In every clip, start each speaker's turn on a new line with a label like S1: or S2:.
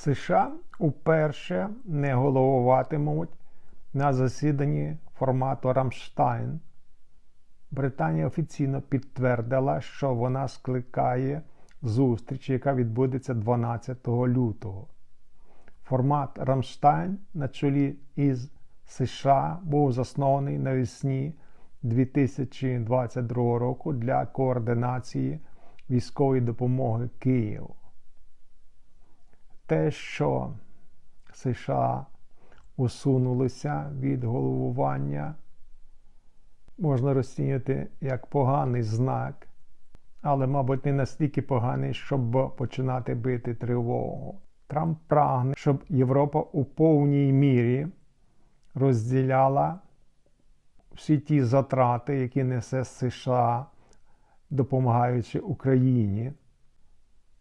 S1: США уперше не головуватимуть на засіданні формату Рамштайн. Британія офіційно підтвердила, що вона скликає зустріч, яка відбудеться 12 лютого. Формат Рамштайн на чолі із США був заснований навесні 2022 року для координації військової допомоги Києву. Те, що США усунулися від головування, можна розцінювати як поганий знак, але, мабуть, не настільки поганий, щоб починати бити тривогу. Трамп прагне, щоб Європа у повній мірі розділяла всі ті затрати, які несе США, допомагаючи Україні.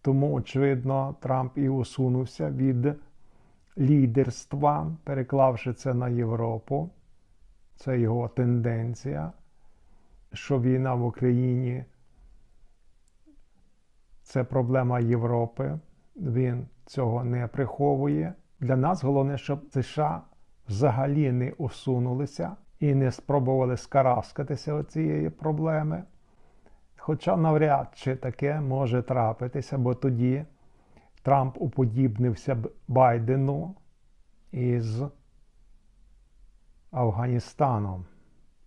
S1: Тому, очевидно, Трамп і усунувся від лідерства, переклавши це на Європу. Це його тенденція, що війна в Україні це проблема Європи. Він цього не приховує. Для нас головне, щоб США взагалі не усунулися і не спробували скараскатися цієї проблеми. Хоча навряд чи таке може трапитися, бо тоді Трамп уподібнився Байдену із Афганістаном.